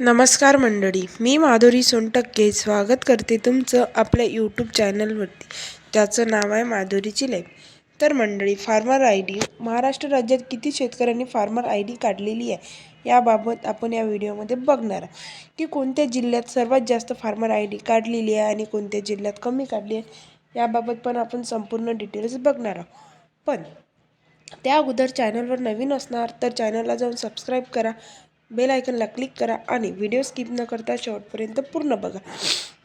नमस्कार मंडळी मी माधुरी सोनटक्के स्वागत करते तुमचं आपल्या यूट्यूब चॅनलवरती ज्याचं नाव आहे माधुरीची लाईफ तर मंडळी फार्मर आय डी महाराष्ट्र राज्यात किती शेतकऱ्यांनी फार्मर आय डी काढलेली आहे याबाबत आपण या व्हिडिओमध्ये बघणार आहे. की कोणत्या जिल्ह्यात सर्वात जास्त फार्मर आय डी काढलेली आहे आणि कोणत्या जिल्ह्यात कमी काढली आहे याबाबत पण आपण संपूर्ण डिटेल्स बघणार आहोत. पण त्या अगोदर चॅनलवर नवीन असणार तर चॅनलला जाऊन सबस्क्राईब करा. बेल आयकनला क्लिक करा आणि व्हिडिओ स्किप न करता शेवटपर्यंत पूर्ण बघा.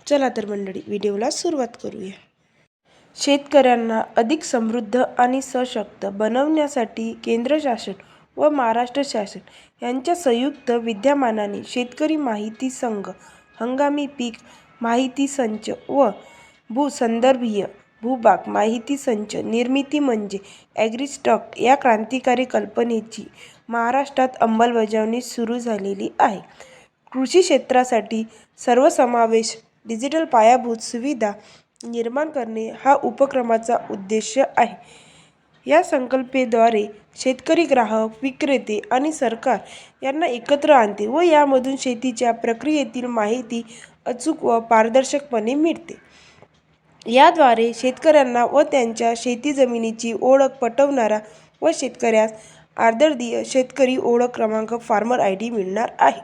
चला तर मंडळी व्हिडिओला सुरुवात करूया. शेतकऱ्यांना अधिक समृद्ध आणि सशक्त बनवण्यासाठी केंद्र शासन व महाराष्ट्र शासन यांच्या संयुक्त विद्यमानाने शेतकरी माहिती संघ हंगामी पीक माहिती संच व भूसंदर्भीय भूभाग माहिती संच निर्मिती म्हणजे ॲग्रिस्टॉक या क्रांतिकारी कल्पनेची महाराष्ट्रात अंमलबजावणी सुरू झालेली आहे. कृषी क्षेत्रासाठी सर्वसमावेश डिजिटल पायाभूत सुविधा निर्माण करणे हा उपक्रमाचा उद्देश आहे. या संकल्पेद्वारे शेतकरी ग्राहक विक्रेते आणि सरकार यांना एकत्र आणते व यामधून शेतीच्या प्रक्रियेतील माहिती अचूक व पारदर्शकपणे मिळते. याद्वारे शेतकऱ्यांना व त्यांच्या शेती जमिनीची ओळख पटवणारा व शेतकऱ्यास आदर्दीय शेतकरी ओळख क्रमांक फार्मर आय डी मिळणार आहे.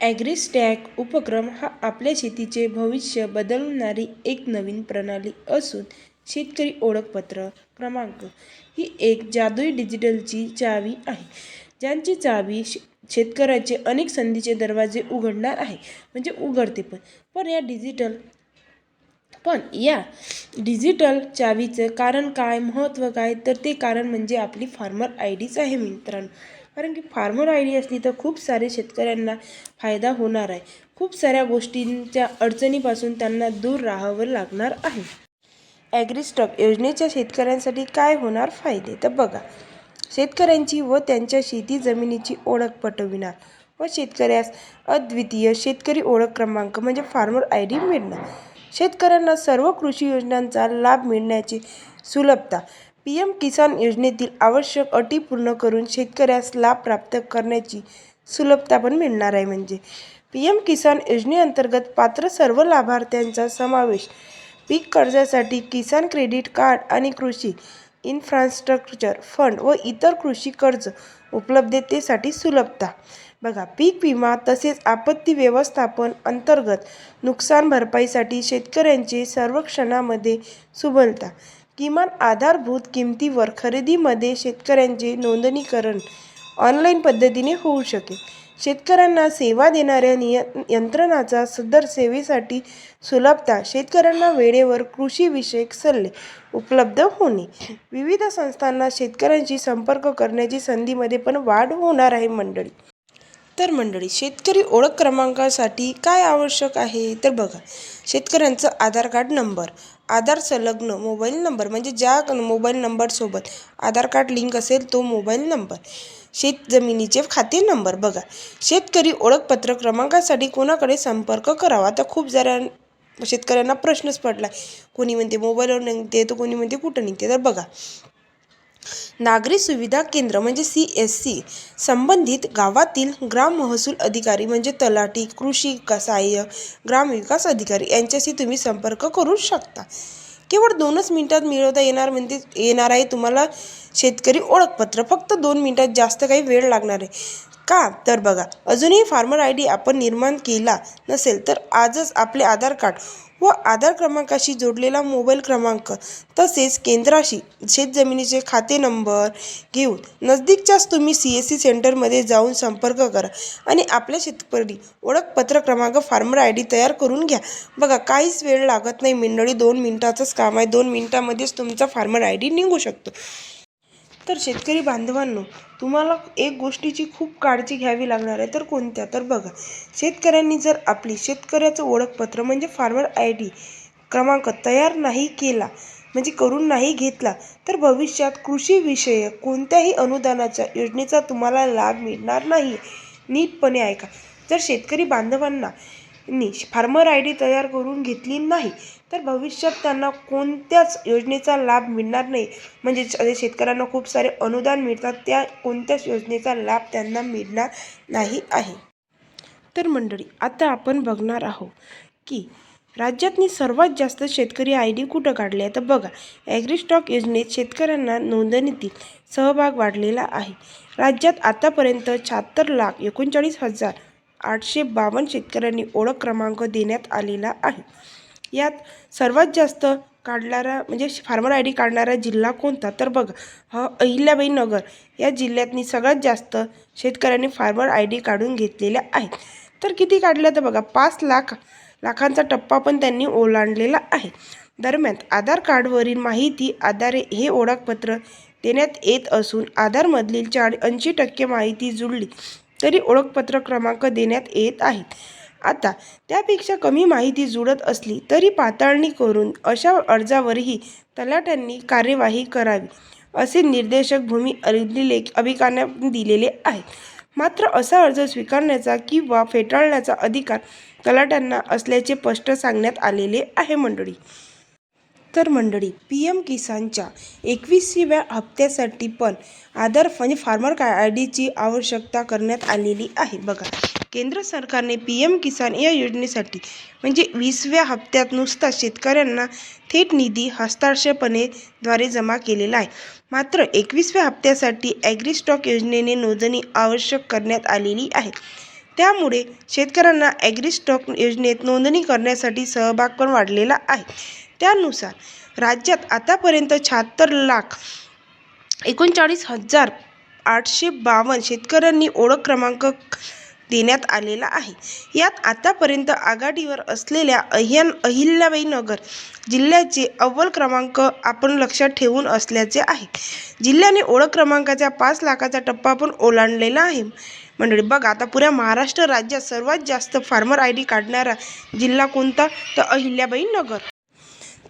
ॲग्रिस्टॅक उपक्रम हा आपल्या शेतीचे भविष्य बदलणारी एक नवीन प्रणाली असून शेतकरी ओळखपत्र क्रमांक ही एक जादुई डिजिटलची चावी आहे. ज्यांची चावी शे शेतकऱ्याचे अनेक संधीचे दरवाजे उघडणार आहे. म्हणजे उघडते पण. पण या डिजिटल पण या डिजिटल चावीचं कारण काय महत्त्व काय? तर ते कारण म्हणजे आपली फार्मर आय डीच आहे मित्रांनो. कारण की फार्मर आय डी असली तर खूप सारे शेतकऱ्यांना फायदा होणार आहे. खूप साऱ्या गोष्टींच्या अडचणीपासून त्यांना दूर राहावं लागणार आहे. ॲग्रीस्टॉप योजनेच्या शेतकऱ्यांसाठी काय होणार फायदे? तर बघा शेतकऱ्यांची व त्यांच्या शेती जमिनीची ओळख पटविणार व शेतकऱ्यास अद्वितीय शेतकरी ओळख क्रमांक म्हणजे फार्मर आय डी मिळणार. शेतकऱ्यांना सर्व कृषी योजनांचा लाभ मिळण्याची सुलभता पी एम किसान योजनेतील आवश्यक अटी पूर्ण करून शेतकऱ्यास लाभ प्राप्त करण्याची सुलभता पण मिळणार आहे. म्हणजे पी एम किसान योजनेअंतर्गत पात्र सर्व लाभार्थ्यांचा समावेश पीक कर्जासाठी किसान क्रेडिट कार्ड आणि कृषी इन्फ्रास्ट्रक्चर फंड व इतर कृषी कर्ज उपलब्धतेसाठी सुलभता. बघा पीक विमा तसेच आपत्ती व्यवस्थापन अंतर्गत नुकसान भरपाईसाठी शेतकऱ्यांचे सर्वेक्षणामध्ये सुबलता. किमान आधारभूत किमतीवर खरेदीमध्ये शेतकऱ्यांचे नोंदणीकरण ऑनलाईन पद्धतीने होऊ शकेल. शेतकऱ्यांना सेवा देणाऱ्या निय यंत्रणाचा सदर सेवेसाठी सुलभता शेतकऱ्यांना वेळेवर कृषीविषयक सल्ले उपलब्ध होणे. विविध संस्थांना शेतकऱ्यांशी संपर्क करण्याची संधीमध्ये पण वाढ होणार आहे मंडळी. तर मंडळी शेतकरी ओळख क्रमांकासाठी काय आवश्यक आहे? तर बघा शेतकऱ्यांचं आधार कार्ड नंबर आधार संलग्न मोबाईल नंबर म्हणजे ज्या मोबाईल नंबरसोबत आधार कार्ड लिंक असेल तो मोबाईल नंबर. शेत जमिनीचे खाते नंबर बघा. शेतकरी ओळखपत्र क्रमांकासाठी कोणाकडे संपर्क करावा? तर खूप जरा शेतकऱ्यांना प्रश्नच पडला. कोणी म्हणते मोबाईलवर निघते तर कोणी म्हणते कुठं निघते? तर बघा. नागरी सुविधा केंद्र म्हणजे सी एस सी संबंधित गावातील ग्राम महसूल अधिकारी म्हणजे तलाठी कृषी सहाय्य ग्रामविकास अधिकारी यांच्याशी तुम्ही संपर्क करू शकता. केवळ दोनच मिनिटात मिळवता येणार म्हणजे येणार आहे तुम्हाला शेतकरी ओळखपत्र. फक्त दोन मिनिटात जास्त काही वेळ लागणार आहे. का? तर बघा अजूनही फार्मर आय डी आपण निर्माण केला नसेल तर आजच आपले आधार कार्ड व आधार क्रमांकाशी जोडलेला मोबाईल क्रमांक तसेच केंद्राशी शेतजमिनीचे खाते नंबर घेऊन नजदीकच्याच तुम्ही सी एस सी सेंटरमध्ये जाऊन संपर्क करा आणि आपल्या शेतकरी ओळखपत्र क्रमांक फार्मर आय डी तयार करून घ्या. बघा काहीच वेळ लागत नाही. मंडळी दोन मिनटाचंच काम आहे. दोन मिनटामध्येच तुमचा फार्मर आय डी निघू शकतो. तर शेतकरी बांधवांनो तुम्हाला एक गोष्टीची खूप काळजी घ्यावी लागणार आहे तर कोणत्या? तर बघा शेतकऱ्यांनी जर आपली शेतकऱ्याचं ओळखपत्र म्हणजे फार्मर आय डी क्रमांक तयार नाही केला म्हणजे करून नाही घेतला तर भविष्यात कृषीविषयक कोणत्याही अनुदानाच्या योजनेचा तुम्हाला लाभ मिळणार नाही. नीटपणे ऐका जर शेतकरी बांधवांना नी फार्मर आय डी तयार करून घेतली नाही तर भविष्यात त्यांना कोणत्याच योजनेचा लाभ मिळणार नाही. म्हणजे शेतकऱ्यांना खूप सारे अनुदान मिळतात. त्या कोणत्याच योजनेचा लाभ त्यांना मिळणार नाही आहे. तर मंडळी आता आपण बघणार आहोत की राज्यातनी सर्वात जास्त शेतकरी आय डी कुठं काढले? आहे तर बघा ॲग्रीस्टॉक योजनेत शेतकऱ्यांना नोंदणीतील सहभाग वाढलेला आहे. राज्यात आतापर्यंत शहात्तर लाख एकोणचाळीस हजार आठशे बावन्न शेतकऱ्यांनी ओळख क्रमांक देण्यात आलेला आहे. यात सर्वात जास्त काढणारा म्हणजे फार्मर आय डी काढणारा जिल्हा कोणता? तर बघा हा अहिल्याबाई नगर या जिल्ह्यातनी सगळ्यात जास्त शेतकऱ्यांनी फार्मर आय डी काढून घेतलेल्या आहेत. तर किती काढल्या तर बघा पाच लाख लाखांचा टप्पा पण त्यांनी ओलांडलेला आहे. दरम्यान आधार कार्डवरील माहिती आधारे हे ओळखपत्र देण्यात येत असून आधारमधील चार ऐंशी टक्के माहिती जुळली तरी ओळखपत्र क्रमांक देण्यात येत आहेत आता त्यापेक्षा कमी माहिती जुळत असली तरी पाताळणी करून अशा अर्जावरही तलाट्यांनी कार्यवाही करावी असे निर्देशक भूमी अभिलेख अभिकाऱ्यांना दिलेले आहेत. मात्र असा अर्ज स्वीकारण्याचा किंवा फेटाळण्याचा अधिकार तलाट्यांना असल्याचे स्पष्ट सांगण्यात आलेले आहे मंडळी. तर मंडळी पी एम किसानच्या एकवीसव्या हप्त्यासाठी पण आधार म्हणजे फार्मर आय डीची आवश्यकता करण्यात आलेली आहे. बघा केंद्र सरकारने पी एम किसान या योजनेसाठी म्हणजे वीसव्या हप्त्यात नुसता शेतकऱ्यांना थेट निधी हस्ताक्षरपणे द्वारे जमा केलेला आहे. मात्र एकवीसव्या हप्त्यासाठी ॲग्रीस्टॉक योजनेने नोंदणी आवश्यक करण्यात आलेली आहे. त्यामुळे शेतकऱ्यांना ॲग्रीस्टॉक योजनेत नोंदणी करण्यासाठी सहभाग पण वाढलेला आहे. त्यानुसार राज्यात आतापर्यंत शहात्तर लाख एकोणचाळीस हजार आठशे बावन्न शेतकऱ्यांनी ओळख क्रमांक देण्यात आलेला आहे. यात आतापर्यंत आघाडीवर असलेल्या अहियन अहिल्याबाई नगर जिल्ह्याचे अव्वल क्रमांक आपण लक्षात ठेवून असल्याचे आहे. जिल्ह्याने ओळख क्रमांकाचा पाच लाखाचा टप्पा पण ओलांडलेला आहे. मंडळी बघा आता पुऱ्या महाराष्ट्र राज्यात सर्वात जास्त फार्मर आय डी काढणारा जिल्हा कोणता? तर अहिल्याबाई नगर.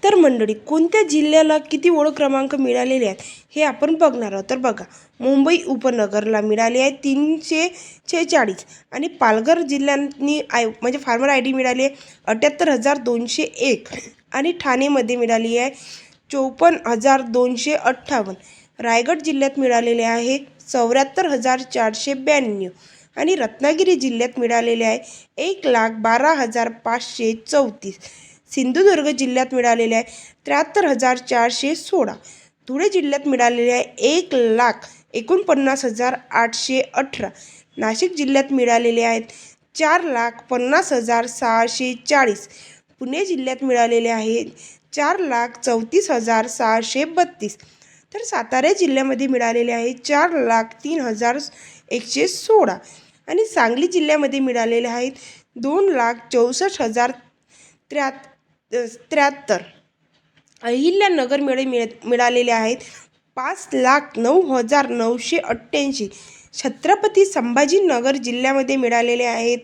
तर मंडळी कोणत्या जिल्ह्याला किती ओळख क्रमांक मिळालेले आहेत हे आपण बघणार आहोत. तर बघा मुंबई उपनगरला मिळाले आहे तीनशे छेचाळीस आणि पालघर जिल्ह्यांनी आय म्हणजे फार्मर आय डी मिळाली आहे अठ्याहत्तर हजार दोनशे एक आणि ठाणेमध्ये मिळाली आहे चोपन्न हजार दोनशे अठ्ठावन्न. रायगड जिल्ह्यात मिळालेले आहे चौऱ्याहत्तर हजार चारशे ब्याण्णव आणि रत्नागिरी जिल्ह्यात मिळालेले आहे एक लाख बारा हजार पाचशे चौतीस. सिंधुदुर्ग जिल्ह्यात मिळालेले आहे. त्र्याहत्तर हजार चारशे सोळा. धुळे जिल्ह्यात मिळालेले आहे एक लाख एकोणपन्नास हजार आठशे अठरा. नाशिक जिल्ह्यात मिळालेले आहेत चार लाख पन्नास हजार सहाशे चाळीस. पुणे जिल्ह्यात मिळालेले आहेत चार लाख चौतीस हजार सहाशे बत्तीस. तर सातारा जिल्ह्यामध्ये मिळालेले आहे चार लाख तीन हजार एकशे सोळा. आणि सांगली जिल्ह्यामध्ये मिळालेले आहेत दोन लाख चौसष्ट हजार त्र्याहत्तर. त्र्याहत्तर. अहिल्यानगर मिळे मिळ मिळालेले आहेत पाच लाख नऊ हजार नऊशे अठ्ठ्याऐंशी. छत्रपती संभाजीनगर जिल्ह्यामध्ये मिळालेले आहेत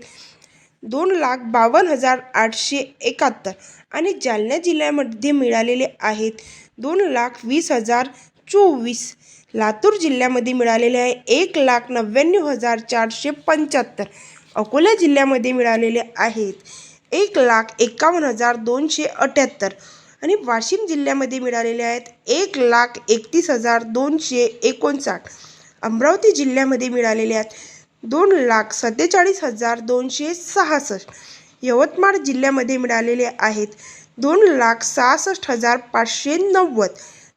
दोन लाख बावन्न हजार आठशे एकाहत्तर. आणि जालना जिल्ह्यामध्ये मिळालेले आहेत दोन लाख वीस हजार चोवीस. लातूर जिल्ह्यामध्ये मिळालेले आहे एक लाख नव्याण्णव हजार चारशे पंच्याहत्तर. अकोला जिल्ह्यामध्ये मिळालेले आहेत एक लाख एकावन्न हजार दोनशे अठ्याहत्तर आणि वाशिम जिल्ह्यामध्ये मिळालेले आहेत एक लाख एकतीस हजार दोनशे एकोणसाठ. अमरावती जिल्ह्यामध्ये मिळालेले आहेत दोन लाख सत्तेचाळीस हजार दोनशे सहासष्ट. यवतमाळ जिल्ह्यामध्ये मिळालेले आहेत दोन लाख सहासष्ट हजार पाचशे नव्वद.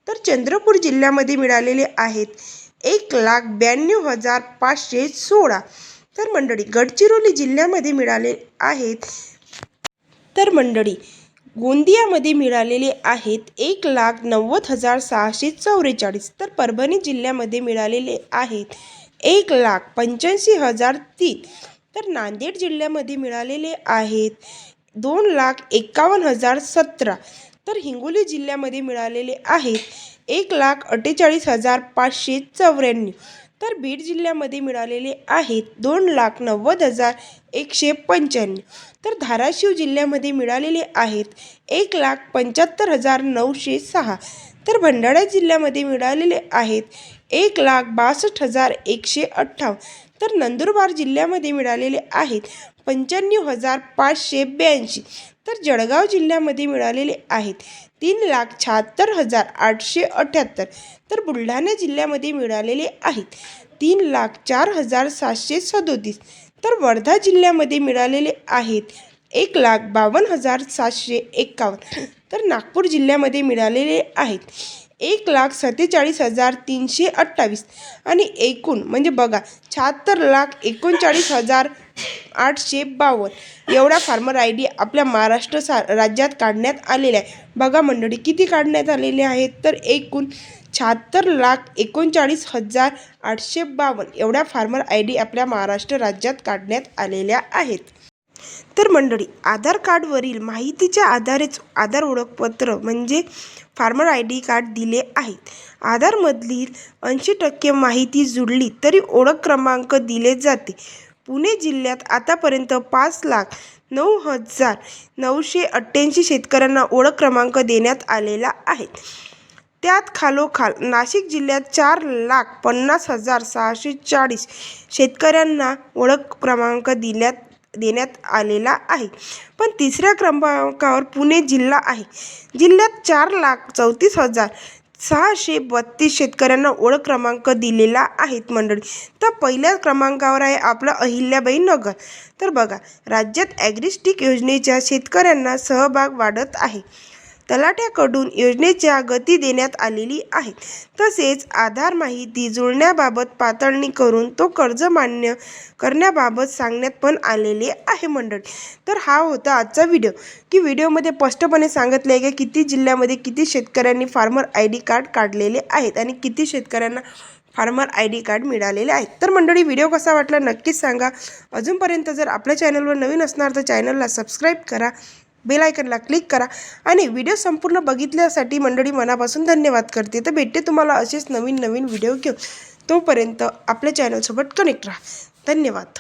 तर चंद्रपूर जिल्ह्यामध्ये मिळालेले आहेत एक लाख ब्याण्णव हजार पाचशे सोळा. तर मंडळी गडचिरोली जिल्ह्यामध्ये मिळाले आहेत तर मंडळी गोंदियामध्ये मिळालेले आहेत एक लाख नव्वद हजार सहाशे चौवेचाळीस तर परभणी जिल्ह्यामध्ये मिळालेले आहेत एक लाख पंच्याऐंशी हजार तीन तर नांदेड जिल्ह्यामध्ये मिळालेले आहेत दोन लाख एकावन्न हजार सतरा तर हिंगोली जिल्ह्यामध्ये मिळालेले आहेत एक लाख अठ्ठेचाळीस हजार पाचशे चौऱ्याण्णव तर बीड जिल्ह्यामध्ये मिळालेले आहेत दोन लाख नव्वद हजार एकशे पंच्याण्णव. तर धाराशिव जिल्ह्यामध्ये मिळालेले आहेत एक लाख पंच्याहत्तर हजार नऊशे सहा. तर भंडारा जिल्ह्यामध्ये मिळालेले आहेत एक लाख बासष्ट हजार एकशे अठ्ठावन्न. तर नंदुरबार जिल्ह्यामध्ये मिळालेले आहेत पंच्याण्णव हजार पाचशे ब्याऐंशी. तर जळगाव जिल्ह्यामध्ये मिळालेले आहेत. तीन लाख शहात्तर हजार आठशे अठ्ठ्याहत्तर तर बुलढाणा जिल्ह्यामध्ये मिळालेले आहेत. तीन लाख चार हजार सातशे सदोतीस तर वर्धा जिल्ह्यामध्ये मिळालेले आहेत. एक लाख बावन्न हजार सातशे एक्कावन्न तर नागपूर जिल्ह्यामध्ये मिळालेले आहेत. एक लाख सत्तेचाळीस हजार तीनशे अठ्ठावीस. आणि एकूण म्हणजे बघा शहात्तर लाख एकोणचाळीस हजार आठशे बावन्न. एवढा फार्मर आय डी आपल्या महाराष्ट्र सा राज्यात काढण्यात आलेला आहे. बघा मंडळी किती काढण्यात आलेले आहेत? तर एकूण शहात्तर लाख एकोणचाळीस हजार आठशे बावन्न. एवढ्या फार्मर आय डी आपल्या महाराष्ट्र राज्यात काढण्यात आलेल्या आहेत. तर मंडळी आधार कार्डवरील माहितीच्या आधारेच आधार ओळखपत्र म्हणजे फार्मर आय डी कार्ड दिले आहेत आधारमधील ऐंशी टक्के माहिती जुळली तरी ओळख क्रमांक दिले जाते. पुणे जिल्ह्यात आतापर्यंत पाच लाख नऊ हजार नऊशे अठ्ठ्याऐंशी शेतकऱ्यांना ओळख क्रमांक देण्यात आलेला आहे. त्यात खालोखाल नाशिक जिल्ह्यात चार लाख पन्नास हजार सहाशे चाळीस शेतकऱ्यांना ओळख क्रमांक दिल्यात देण्यात आलेला आहे. पण तिसऱ्या क्रमांकावर पुणे जिल्हा आहे. जिल्ह्यात चार लाख चौतीस हजार सहाशे बत्तीस शेतकऱ्यांना ओळख क्रमांक दिलेला आहेत मंडळी. तर पहिल्या क्रमांकावर आहे आपलं अहिल्याबाई नगर. तर बघा राज्यात ॲग्रिस्टिक योजनेच्या शेतकऱ्यांना सहभाग वाढत आहे. तलाठ्याकडून योजनेच्या गती देण्यात आलेली आहे तसेच आधार माहिती जुळण्याबाबत पातळणी करून तो कर्ज मान्य करण्याबाबत सांगण्यात पण आलेले आहे मंडळी. तर हा होता आजचा व्हिडिओ. की व्हिडिओमध्ये स्पष्टपणे सांगितले आहे की किती जिल्ह्यामध्ये किती शेतकऱ्यांनी फार्मर आय डी कार्ड काढलेले आहेत आणि किती शेतकऱ्यांना फार्मर आय डी कार्ड मिळालेले आहेत. तर मंडळी व्हिडिओ कसा वाटला नक्कीच सांगा. अजूनपर्यंत जर आपल्या चॅनलवर नवीन असणार तर चॅनलला सबस्क्राईब करा. बेल आयकनला क्लिक करा आणि व्हिडिओ संपूर्ण बघितल्यासाठी मंडळी मनापासून धन्यवाद करते. तर भेटते तुम्हाला असेच नवीन नवीन व्हिडिओ घेऊन. तोपर्यंत आपल्या चॅनलसोबत कनेक्ट राहा. धन्यवाद.